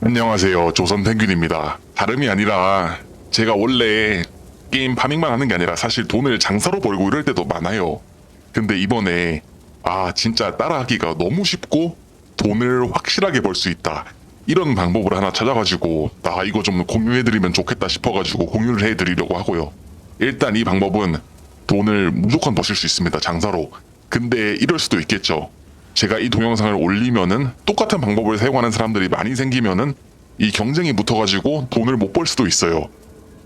안녕하세요. 조선 펭귄입니다. 다름이 아니라 제가 원래 게임 파밍만 하는 게 아니라 사실 돈을 장사로 벌고 이럴 때도 많아요. 근데 이번에 아 진짜 따라하기가 너무 쉽고 돈을 확실하게 벌 수 있다. 이런 방법을 하나 찾아가지고 아 이거 좀 공유해드리면 좋겠다 싶어가지고 공유를 해드리려고 하고요. 일단 이 방법은 돈을 무조건 버실 수 있습니다. 장사로. 근데 이럴 수도 있겠죠. 제가 이 동영상을 올리면은 똑같은 방법을 사용하는 사람들이 많이 생기면은 이 경쟁이 붙어가지고 돈을 못 벌 수도 있어요.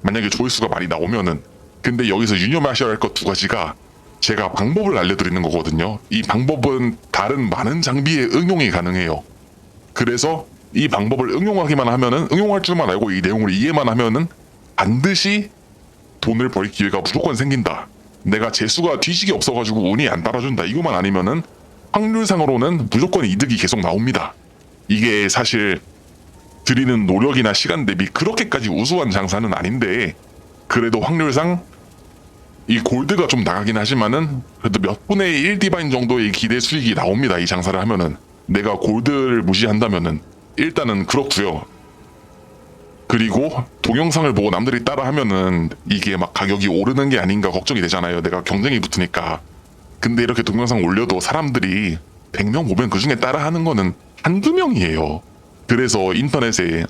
만약에 조회수가 많이 나오면은. 근데 여기서 유념하셔야 할 것 두 가지가 제가 방법을 알려드리는 거거든요. 이 방법은 다른 많은 장비에 응용이 가능해요. 그래서 이 방법을 응용하기만 하면은 응용할 줄만 알고 이 내용을 이해만 하면은 반드시 돈을 벌 기회가 무조건 생긴다. 내가 재수가 뒤지게 없어가지고 운이 안 따라준다. 이거만 아니면은 확률상으로는 무조건 이득이 계속 나옵니다. 이게 사실 드리는 노력이나 시간 대비 그렇게까지 우수한 장사는 아닌데 그래도 확률상 이 골드가 좀 나가긴 하지만은 그래도 몇 분의 1 디바인 정도의 기대 수익이 나옵니다. 이 장사를 하면은 내가 골드를 무시한다면은 일단은 그렇고요. 그리고 동영상을 보고 남들이 따라 하면은 이게 막 가격이 오르는 게 아닌가 걱정이 되잖아요. 내가 경쟁이 붙으니까. 근데 이렇게 동영상 올려도 사람들이 100명 보면 그 중에 따라하는 거는 한두 명이에요. 그래서 인터넷에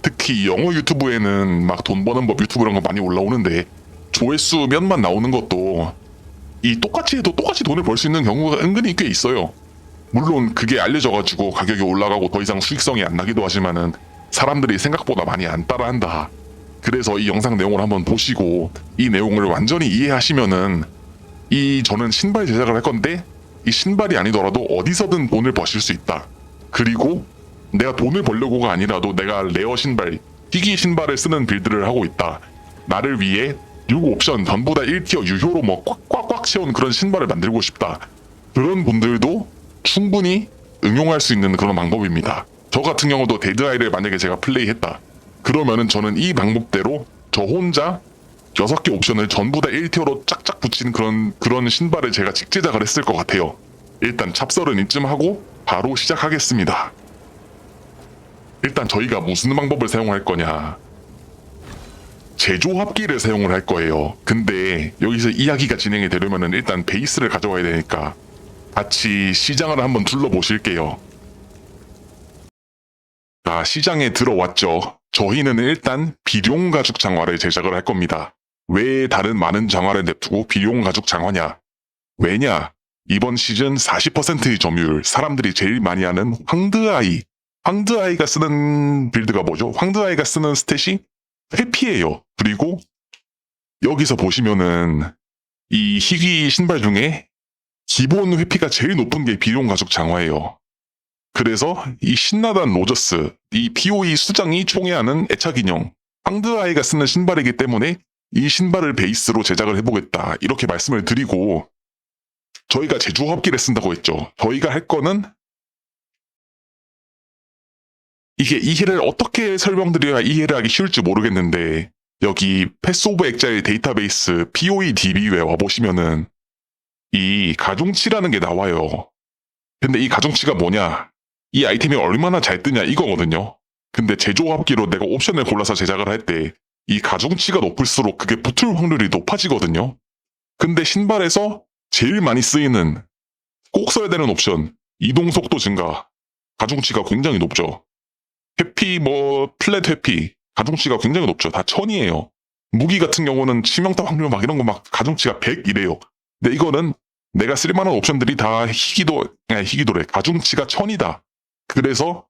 특히 영어 유튜브에는 막 돈 버는 법 유튜브 이런 거 많이 올라오는데 조회수 몇만 나오는 것도 이 똑같이 해도 똑같이 돈을 벌 수 있는 경우가 은근히 꽤 있어요. 물론 그게 알려져가지고 가격이 올라가고 더 이상 수익성이 안 나기도 하지만은 사람들이 생각보다 많이 안 따라한다. 그래서 이 영상 내용을 한번 보시고 이 내용을 완전히 이해하시면은 이 저는 신발 제작을 할 건데 이 신발이 아니더라도 어디서든 돈을 버실 수 있다. 그리고 내가 돈을 벌려고가 아니라도 내가 레어 신발, 희귀 신발을 쓰는 빌드를 하고 있다. 나를 위해 6 옵션 전부 다 1티어 유효로 뭐 꽉꽉꽉 채운 그런 신발을 만들고 싶다. 그런 분들도 충분히 응용할 수 있는 그런 방법입니다. 저 같은 경우도 데드아이를 만약에 제가 플레이했다. 그러면은 저는 이 방법대로 저 혼자 6개 옵션을 전부 다 1티어로 짝짝 붙인 그런 그런 신발을 제가 직제작을 했을 것 같아요. 일단 찹설은 이쯤 하고 바로 시작하겠습니다. 일단 저희가 무슨 방법을 사용할 거냐. 제조합기를 사용을 할 거예요. 근데 여기서 이야기가 진행이 되려면은 일단 베이스를 가져와야 되니까 같이 시장을 한번 둘러보실게요. 자, 시장에 들어왔죠. 저희는 일단 비룡 가죽 장화를 제작을 할 겁니다. 왜 다른 많은 장화를 냅두고 비룡 가죽 장화냐? 왜냐? 이번 시즌 40%의 점유율, 사람들이 제일 많이 하는 황드아이. 황드아이가 쓰는 빌드가 뭐죠? 황드아이가 쓰는 스탯이 회피예요. 그리고 여기서 보시면은 이 희귀 신발 중에 기본 회피가 제일 높은 게 비룡 가죽 장화예요. 그래서 이 신나단 로저스, 이 POE 수장이 총애하는 애착 인형, 황드아이가 쓰는 신발이기 때문에 이 신발을 베이스로 제작을 해보겠다. 이렇게 말씀을 드리고, 저희가 제조합기를 쓴다고 했죠. 저희가 할 거는, 이게 이해를 어떻게 설명드려야 이해를 하기 쉬울지 모르겠는데, 여기 패스 오브 엑자일 데이터베이스 POE DB에 와보시면은, 이 가중치라는 게 나와요. 근데 이 가중치가 뭐냐? 이 아이템이 얼마나 잘 뜨냐 이거거든요. 근데 제조합기로 내가 옵션을 골라서 제작을 할 때 이 가중치가 높을수록 그게 붙을 확률이 높아지거든요. 근데 신발에서 제일 많이 쓰이는 꼭 써야 되는 옵션 이동 속도 증가 가중치가 굉장히 높죠. 회피 뭐 플랫 회피 가중치가 굉장히 높죠. 다 천이에요. 무기 같은 경우는 치명타 확률 막 이런 거 막 가중치가 100 이래요. 근데 이거는 내가 쓸만한 옵션들이 다 희귀도 아니 희귀도래 가중치가 천이다. 그래서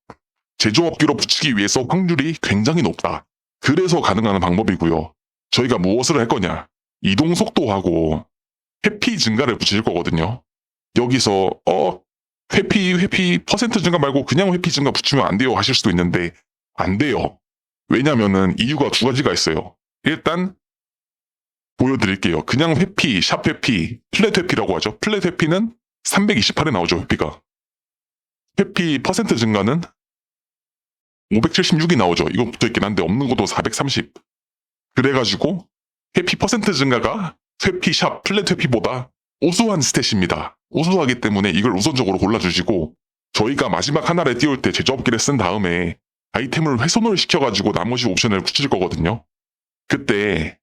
제조업기로 붙이기 위해서 확률이 굉장히 높다. 그래서 가능한 방법이고요. 저희가 무엇을 할 거냐? 이동 속도하고 회피 증가를 붙일 거거든요. 여기서 어 회피 회피 퍼센트 증가 말고 그냥 회피 증가 붙이면 안 돼요 하실 수도 있는데 안 돼요. 왜냐면은 이유가 두 가지가 있어요. 일단 보여드릴게요. 그냥 회피, 샵 회피, 플랫 회피라고 하죠. 플랫 회피는 328에 나오죠, 회피가. 회피 퍼센트 증가는 576이 나오죠. 이거 붙어 있긴 한데 없는 것도 430. 그래가지고 회피 퍼센트 증가가 회피 샵 플랫 회피보다 우수한 스탯입니다. 우수하기 때문에 이걸 우선적으로 골라주시고 저희가 마지막 하나를 띄울 때 제조업기를 쓴 다음에 아이템을 훼손을 시켜가지고 나머지 옵션을 붙일 거거든요. 그때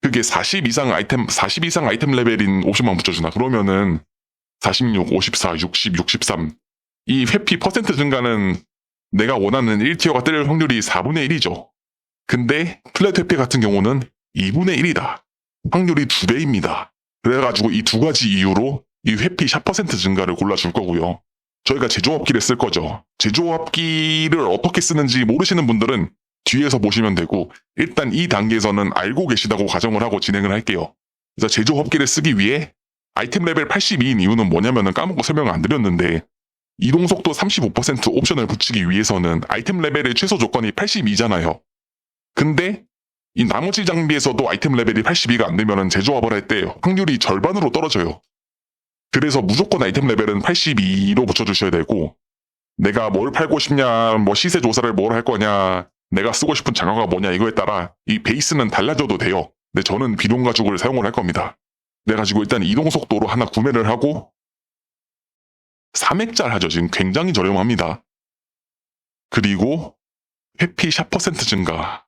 그게 40 이상 아이템 40 이상 아이템 레벨인 옵션만 붙여주나 그러면은 46, 54, 60, 63 이 회피 퍼센트 증가는 내가 원하는 1티어가 뜰 확률이 4분의 1이죠. 근데 플랫 회피 같은 경우는 2분의 1이다. 확률이 2배입니다. 그래가지고 이 두 가지 이유로 이 회피 샷 퍼센트 증가를 골라줄 거고요. 저희가 제조업기를 쓸 거죠. 제조업기를 어떻게 쓰는지 모르시는 분들은 뒤에서 보시면 되고 일단 이 단계에서는 알고 계시다고 가정을 하고 진행을 할게요. 그래서 제조업기를 쓰기 위해 아이템 레벨 82인 이유는 뭐냐면은 까먹고 설명을 안 드렸는데 이동 속도 35% 옵션을 붙이기 위해서는 아이템 레벨의 최소 조건이 82잖아요. 근데 이 나머지 장비에서도 아이템 레벨이 82가 안 되면은 제조합을 할 때 확률이 절반으로 떨어져요. 그래서 무조건 아이템 레벨은 82로 붙여주셔야 되고 내가 뭘 팔고 싶냐, 뭐 시세 조사를 뭘 할 거냐, 내가 쓰고 싶은 장화가 뭐냐 이거에 따라 이 베이스는 달라져도 돼요. 근데 저는 비동 가죽을 사용을 할 겁니다. 그래가지고 일단 이동 속도로 하나 구매를 하고 3액짤 하죠. 지금 굉장히 저렴합니다. 그리고 회피 샷 퍼센트 증가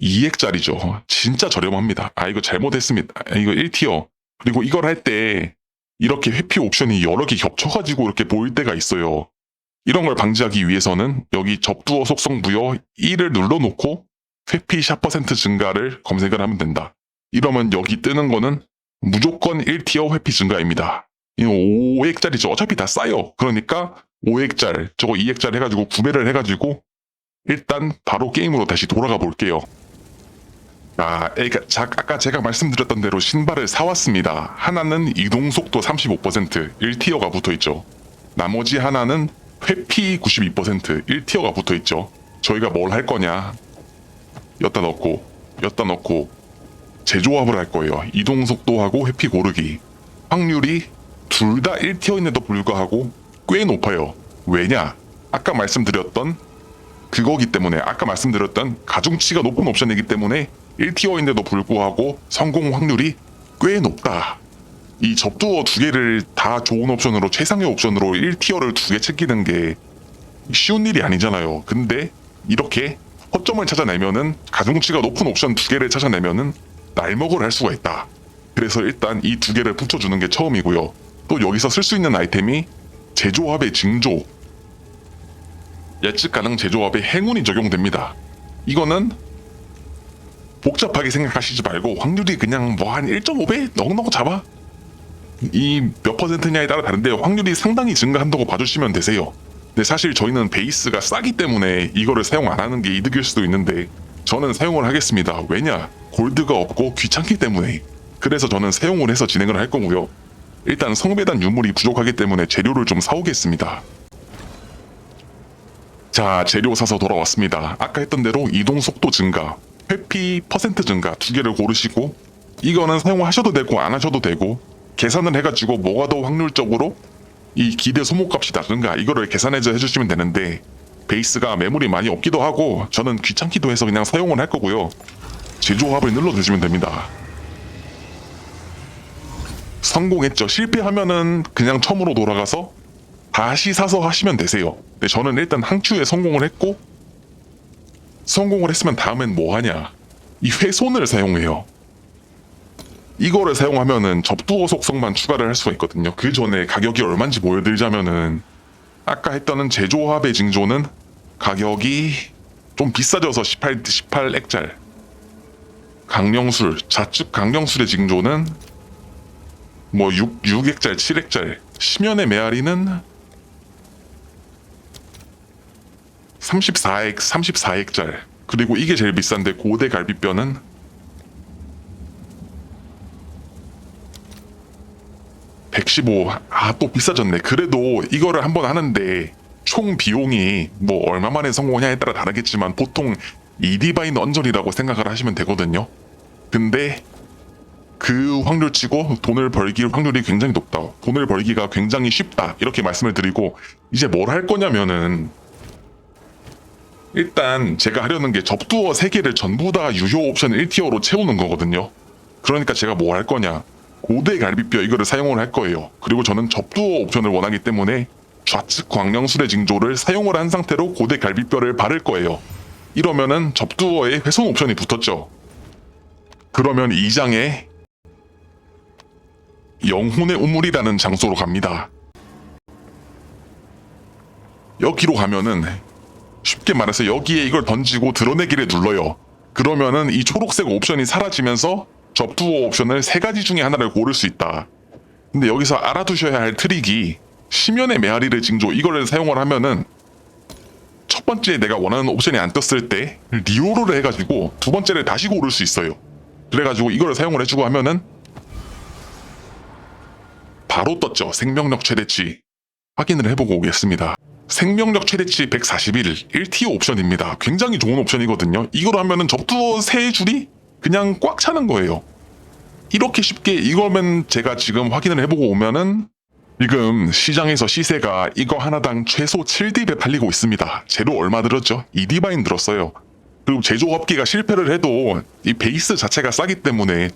2액짜리죠. 진짜 저렴합니다. 아, 이거 잘못했습니다. 아, 이거 1티어. 그리고 이걸 할 때 이렇게 회피 옵션이 여러 개 겹쳐가지고 이렇게 보일 때가 있어요. 이런 걸 방지하기 위해서는 여기 접두어 속성 부여 1을 눌러놓고 회피 샷 퍼센트 증가를 검색을 하면 된다. 이러면 여기 뜨는 거는 무조건 1티어 회피 증가입니다. 이거 5액짜리죠. 어차피 다 싸요. 그러니까 5액짜리, 저거 2액짜리 해가지고 구매를 해가지고 일단 바로 게임으로 다시 돌아가 볼게요. 아, 그러니까 자, 아까 제가 말씀드렸던 대로 신발을 사왔습니다. 하나는 이동 속도 35%, 1티어가 붙어 있죠. 나머지 하나는 회피 92%, 1티어가 붙어 있죠. 저희가 뭘 할 거냐? 여기다 넣고, 여기다 넣고, 재조합을 할 거예요. 이동 속도하고 회피 고르기. 확률이 둘 다 1티어인데도 불구하고 꽤 높아요. 왜냐? 아까 말씀드렸던 그거기 때문에 아까 말씀드렸던 가중치가 높은 옵션이기 때문에 1티어인데도 불구하고 성공 확률이 꽤 높다. 이 접두어 두 개를 다 좋은 옵션으로 최상의 옵션으로 1티어를 두 개 챙기는 게 쉬운 일이 아니잖아요. 근데 이렇게 허점을 찾아내면은 가중치가 높은 옵션 두 개를 찾아내면은 날먹을 할 수가 있다. 그래서 일단 이 두 개를 붙여주는 게 처음이고요. 또 여기서 쓸 수 있는 아이템이 제조합의 징조, 예측 가능 제조합에 행운이 적용됩니다. 이거는 복잡하게 생각하시지 말고 확률이 그냥 뭐 한 1.5배 넉넉 잡아. 이 몇 퍼센트냐에 따라 다른데 확률이 상당히 증가한다고 봐주시면 되세요. 근데 사실 저희는 베이스가 싸기 때문에 이거를 사용 안 하는 게 이득일 수도 있는데 저는 사용을 하겠습니다. 왜냐? 골드가 없고 귀찮기 때문에. 그래서 저는 사용을 해서 진행을 할 거고요. 일단 성배단 유물이 부족하기 때문에 재료를 좀 사오겠습니다. 자, 재료 사서 돌아왔습니다. 아까 했던 대로 이동 속도 증가, 회피 퍼센트 증가 두 개를 고르시고 이거는 사용하셔도 되고 안 하셔도 되고 계산을 해가지고 뭐가 더 확률적으로 이 기대 소모값이 다른가 이거를 계산해서 해주시면 되는데 베이스가 매물이 많이 없기도 하고 저는 귀찮기도 해서 그냥 사용을 할 거고요. 제조합을 눌러주시면 됩니다. 성공했죠. 실패하면은 그냥 처음으로 돌아가서 다시 사서 하시면 되세요. 근데 저는 일단 항추에 성공을 했고 성공을 했으면 다음엔 뭐 하냐? 이 회손을 사용해요. 이거를 사용하면은 접두어 속성만 추가를 할 수가 있거든요. 그 전에 가격이 얼마인지 보여드리자면은 아까 했던 제조합의 징조는 가격이 좀 비싸져서 18, 18액짤. 강령술, 좌측 강령술의 징조는 뭐 6, 6액짤, 7액짤. 심연의 메아리는 34액, 34액짤. 그리고 이게 제일 비싼데 고대 갈비뼈는 115. 아, 또 비싸졌네. 그래도 이거를 한번 하는데 총 비용이 뭐 얼마 만에 성공하냐에 따라 다르겠지만 보통 이디바인 언저리라고 생각을 하시면 되거든요. 근데 그 확률치고 돈을 벌기 확률이 굉장히 높다. 돈을 벌기가 굉장히 쉽다. 이렇게 말씀을 드리고 이제 뭘 할 거냐면은 일단 제가 하려는 게 접두어 3개를 전부 다 유효 옵션 1티어로 채우는 거거든요. 그러니까 제가 뭐 할 거냐. 고대 갈비뼈 이거를 사용을 할 거예요. 그리고 저는 접두어 옵션을 원하기 때문에 좌측 광명술의 징조를 사용을 한 상태로 고대 갈비뼈를 바를 거예요. 이러면은 접두어에 훼손 옵션이 붙었죠. 그러면 2장에 영혼의 우물이라는 장소로 갑니다. 여기로 가면은 쉽게 말해서 여기에 이걸 던지고 드러내기를 눌러요. 그러면은 이 초록색 옵션이 사라지면서 접두어 옵션을 세 가지 중에 하나를 고를 수 있다. 근데 여기서 알아두셔야 할 트릭이 심연의 메아리를 징조 이거를 사용을 하면은 첫 번째 내가 원하는 옵션이 안 떴을 때 리오로를 해가지고 두 번째를 다시 고를 수 있어요. 그래가지고 이거를 사용을 해주고 하면은 바로 떴죠. 생명력 최대치. 확인을 해보고 오겠습니다. 생명력 최대치 141, 1티어 옵션입니다. 굉장히 좋은 옵션이거든요. 이걸 하면은 접두어 세 줄이 그냥 꽉 차는 거예요. 이렇게 쉽게 이거면 제가 지금 확인을 해보고 오면은 지금 시장에서 시세가 이거 하나당 최소 7딥에 팔리고 있습니다. 재료 얼마 들었죠? 2디바인 들었어요. 그리고 제조업기가 실패를 해도 이 베이스 자체가 싸기 때문에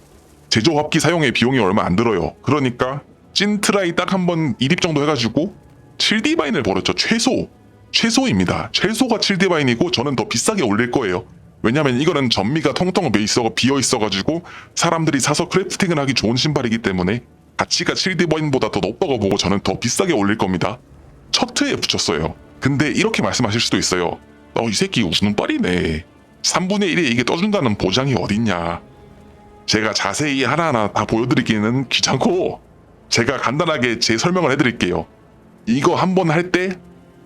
제조업기 사용에 비용이 얼마 안 들어요. 그러니까 찐 트라이 딱 한번 2립 정도 해가지고 7디바인을 벌었죠. 최소. 최소입니다. 최소가 7디바인이고 저는 더 비싸게 올릴 거예요. 왜냐면 이거는 전미가 통통 베이스가 비어 있어가지고 사람들이 사서 크래프팅을 하기 좋은 신발이기 때문에 가치가 7디바인보다 더 높다고 보고 저는 더 비싸게 올릴 겁니다. 첫 회에 붙였어요. 근데 이렇게 말씀하실 수도 있어요. 어, 이 새끼 우스는 빨이네. 3분의 1에 이게 떠준다는 보장이 어딨냐. 제가 자세히 하나하나 다 보여드리기는 귀찮고 제가 간단하게 제 설명을 해드릴게요. 이거 한 번 할 때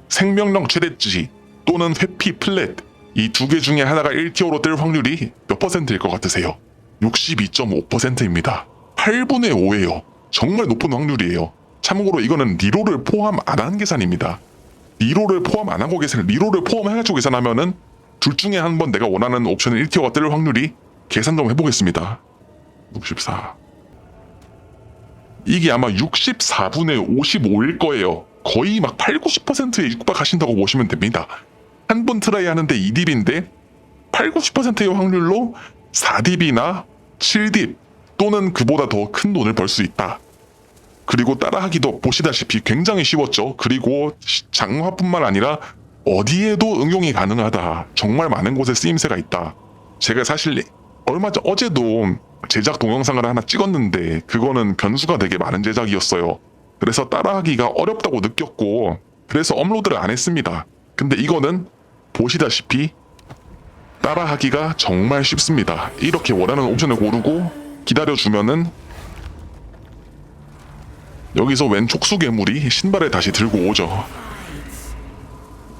생명력 최대치 또는 회피 플랫 이 두 개 중에 하나가 1티어로 뜰 확률이 몇 퍼센트일 것 같으세요? 62.5%입니다. 8분의 5예요. 정말 높은 확률이에요. 참고로 이거는 리로를 포함 안 한 계산입니다. 리로를 포함 안 하고 계산, 리로를 포함해가지고 계산하면은 둘 중에 한 번 내가 원하는 옵션 1티어가 뜰 확률이 계산 좀 해보겠습니다. 64. 이게 아마 64분의 55일 거예요. 거의 막 8, 90%에 육박하신다고 보시면 됩니다. 한 번 트라이 하는데 2딥인데 8, 90%의 확률로 4딥이나 7딥 또는 그보다 더 큰 돈을 벌 수 있다. 그리고 따라하기도 보시다시피 굉장히 쉬웠죠. 그리고 시- 장화뿐만 아니라 어디에도 응용이 가능하다. 정말 많은 곳에 쓰임새가 있다. 제가 사실 얼마 전 어제도 제작 동영상을 하나 찍었는데 그거는 변수가 되게 많은 제작이었어요. 그래서 따라하기가 어렵다고 느꼈고 그래서 업로드를 안 했습니다. 근데 이거는 보시다시피 따라하기가 정말 쉽습니다. 이렇게 원하는 옵션을 고르고 기다려주면은 여기서 왼 촉수 괴물이 신발을 다시 들고 오죠.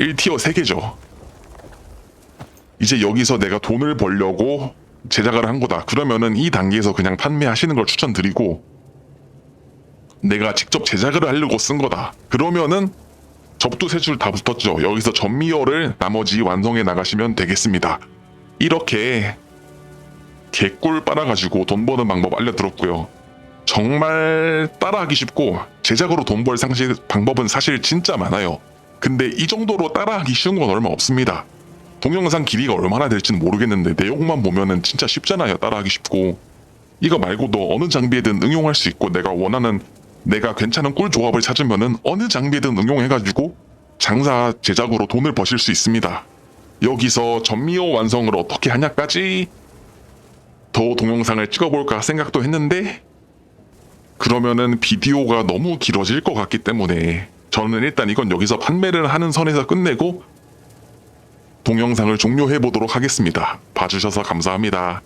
1티어 3개죠. 이제 여기서 내가 돈을 벌려고 제작을 한 거다. 그러면은 이 단계에서 그냥 판매하시는 걸 추천드리고 내가 직접 제작을 하려고 쓴 거다. 그러면은 접두 세 줄 다 붙었죠. 여기서 전미어를 나머지 완성해 나가시면 되겠습니다. 이렇게 개꿀 빨아가지고 돈 버는 방법 알려드렸고요. 정말 따라하기 쉽고 제작으로 돈벌 상실 방법은 사실 진짜 많아요. 근데 이 정도로 따라하기 쉬운 건 얼마 없습니다. 동영상 길이가 얼마나 될지는 모르겠는데 내용만 보면은 진짜 쉽잖아요. 따라하기 쉽고 이거 말고도 어느 장비에든 응용할 수 있고 내가 원하는 내가 괜찮은 꿀 조합을 찾으면은 어느 장비에든 응용해가지고 장사 제작으로 돈을 버실 수 있습니다. 여기서 전미호 완성을 어떻게 하냐까지 더 동영상을 찍어볼까 생각도 했는데 그러면은 비디오가 너무 길어질 것 같기 때문에 저는 일단 이건 여기서 판매를 하는 선에서 끝내고 동영상을 종료해 보도록 하겠습니다. 봐주셔서 감사합니다.